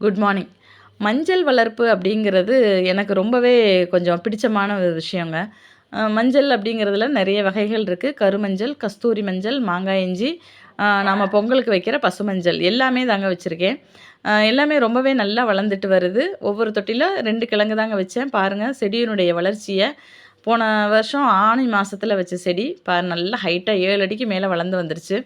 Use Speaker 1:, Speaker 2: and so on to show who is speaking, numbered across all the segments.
Speaker 1: Good morning மஞ்சள் வளர்ப்பு அப்படிங்கிறது எனக்கு ரொம்பவே கொஞ்சம் பிடிச்சமான ஒரு விஷயங்க. மஞ்சள் அப்படிங்கிறதுல நிறைய வகைகள் இருக்குது கருமஞ்சள் கஸ்தூரி மஞ்சள் மாங்காய் இஞ்சி நாம் பொங்கலுக்கு வைக்கிற பசுமஞ்சள் எல்லாமே தாங்க வச்சுருக்கேன். எல்லாமே ரொம்பவே நல்லா வளர்ந்துட்டு வருது. ஒவ்வொரு தொட்டியில் ரெண்டு கிழங்கு தாங்க வச்சேன். பாருங்கள் செடியினுடைய வளர்ச்சியை போன வருஷம் ஆணி மாதத்தில் வச்ச செடி பாரு நல்லா ஹைட்டாக ஏழு அடிக்கு மேலே வளர்ந்து வந்துருச்சு.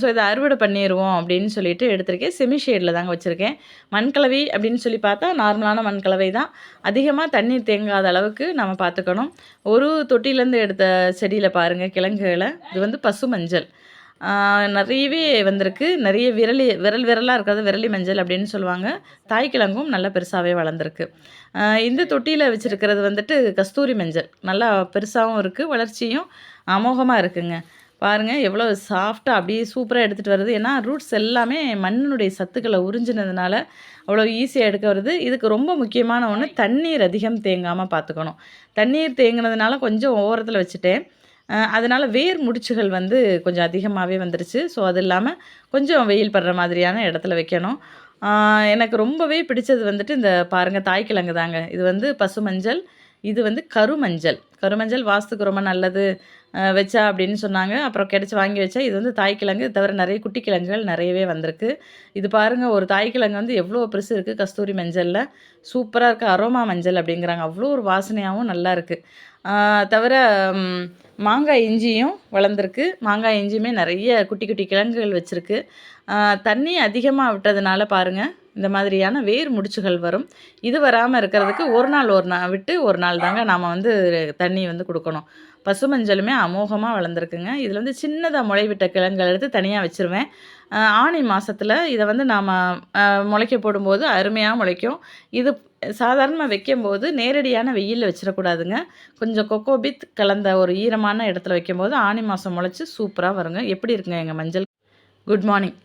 Speaker 1: ஸோ இதை அறுவடை பண்ணிடுவோம் அப்படின்னு சொல்லிட்டு எடுத்திருக்கேன். செமி ஷேடில் தாங்க வச்சுருக்கேன். மண்கலவை அப்படின்னு சொல்லி பார்த்தா நார்மலான மண்கலவை தான். அதிகமாக தண்ணீர் தேங்காத அளவுக்கு நம்ம பார்த்துக்கணும். ஒரு தொட்டிலேருந்து எடுத்த செடியில் பாருங்கள் கிழங்குகளை இது வந்து பசு மஞ்சள் நிறையவே வந்திருக்கு. நிறைய விரலி விரல் விரலாக இருக்கிறது விரலி மஞ்சள் அப்படின்னு சொல்லுவாங்க. தாய்க்கிழங்கும் நல்லா பெருசாகவே வளர்ந்துருக்கு. இந்த தொட்டியில் வச்சுருக்கிறது வந்துட்டு கஸ்தூரி மஞ்சள். நல்லா பெருசாகவும் இருக்குது வளர்ச்சியும் அமோகமாக இருக்குங்க. பாருங்கள் எவ்வளோ சாஃப்டாக அப்படியே சூப்பராக எடுத்துகிட்டு வருது. ஏன்னா ரூட்ஸ் எல்லாமே மண்ணினுடைய சத்துக்களை உறிஞ்சினதுனால அவ்வளோ ஈஸியாக எடுக்க வருது. இதுக்கு ரொம்ப முக்கியமான ஒன்று தண்ணீர் அதிகம் தேங்காமல் பார்த்துக்கணும் தண்ணீர் தேங்கினதுனால கொஞ்சம் ஓரத்தில் வச்சுட்டேன். அதனால் வேர் முடிச்சுகள் வந்து கொஞ்சம் அதிகமாகவே வந்துருச்சு. ஸோ அது இல்லாமல் கொஞ்சம் வெயில் படுற மாதிரியான இடத்துல வைக்கணும். எனக்கு ரொம்பவே பிடிச்சது வந்துட்டு இந்த பாருங்கள் தாய்க்கிழங்கு தாங்க. இது வந்து பசுமஞ்சள் இது வந்து கருமஞ்சள். கருமஞ்சள் வாஸ்துக்கு ரொம்ப நல்லது வச்சா அப்படின்னு சொன்னாங்க. அப்புறம் கிடச்சி வாங்கி வச்சா இது வந்து தாய்க்கிழங்கு கிழங்கு தவிர நிறைய குட்டி கிழங்குகள் நிறையவே வந்திருக்கு. இது பாருங்கள் ஒரு தாய்க்கிழங்கு வந்து எவ்வளோ பெருசு இருக்குது கஸ்தூரி மஞ்சளில். சூப்பராக இருக்குது அரோமா மஞ்சள் அப்படிங்கிறாங்க. அவ்வளோ ஒரு வாசனையாகவும் நல்லா இருக்குது தவிர மாங்காய் இஞ்சியும் வளர்ந்துருக்கு. மாங்காய் இஞ்சியுமே நிறைய குட்டி குட்டி கிழங்குகள் வச்சுருக்கு. தண்ணி அதிகமாக விட்டதுனால பாருங்கள் இந்த மாதிரியான வேர் முடிச்சுகள் வரும். இது வராமல் இருக்கிறதுக்கு ஒரு நாள் ஒரு நாள் விட்டு ஒரு நாள் தாங்க நாம் வந்து தண்ணி வந்து கொடுக்கணும். பசுமஞ்சளுமே அமோகமாக வளர்ந்துருக்குங்க. இதில் வந்து சின்னதாக முளைவிட்ட கிழங்குகள் எடுத்து தனியாக வச்சுருவேன். ஆணி மாதத்தில் இதை வந்து நாம் முளைக்க போடும்போது அருமையாக முளைக்கும். இது சாதாரணமாக வைக்கும்போது நேரடியான வெயிலில் வச்சிடக்கூடாதுங்க. கொஞ்சம் கொக்கோபித் கலந்த ஒரு ஈரமான இடத்துல வைக்கும்போது ஆணி மாதம் முளைச்சி சூப்பராக வருங்க. எப்படி இருக்குங்க எங்கள் மஞ்சள்? Good morning.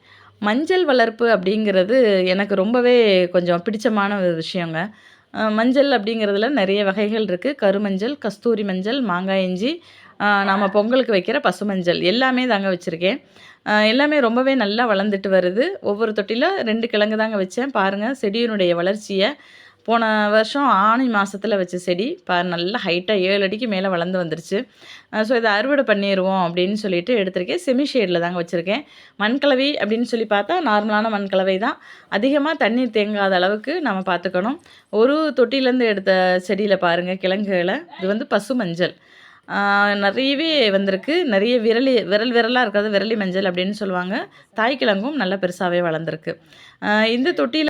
Speaker 1: மஞ்சள் வளர்ப்பு அப்படிங்கிறது எனக்கு ரொம்பவே கொஞ்சம் பிடிச்சமான ஒரு விஷயங்க. மஞ்சள் அப்படிங்கிறதுல நிறைய வகைகள் இருக்குது கருமஞ்சள் கஸ்தூரி மஞ்சள் மாங்காய் இஞ்சி நம்ம பொங்கலுக்கு வைக்கிற பசுமஞ்சள் எல்லாமே தாங்க வச்சுருக்கேன். எல்லாமே ரொம்பவே நல்லா வளர்ந்துட்டு வருது. ஒவ்வொரு தொட்டியில் ரெண்டு கிழங்கு தாங்க வச்சேன். பாருங்கள் செடியினுடைய வளர்ச்சியை போன வருஷம் ஆணி மாதத்தில் வச்ச செடி பா நல்லா ஹைட்டாக ஏழு அடிக்கு மேலே வளர்ந்து வந்துருச்சு. ஸோ இதை அறுவடை பண்ணிடுவோம் அப்படின்னு சொல்லிட்டு எடுத்திருக்கேன். செமி ஷேடில் தாங்க வச்சுருக்கேன். மண்கலவை அப்படின்னு சொல்லி பார்த்தா நார்மலான மண்கலவை தான். அதிகமாக தண்ணீர் தேங்காத அளவுக்கு நம்ம பார்த்துக்கணும். ஒரு தொட்டிலேருந்து எடுத்த செடியில் பாருங்கள் கிழங்குகளை இது வந்து பசு மஞ்சள். நிறையவே வந்திருக்கு. நிறைய விரலி விரல் விரலாக இருக்கிறது விரலி மஞ்சள் அப்படின்னு சொல்லுவாங்க. தாய்க்கிழங்கும் நல்லா பெருசாகவே வளர்ந்துருக்கு. இந்த தொட்டியில்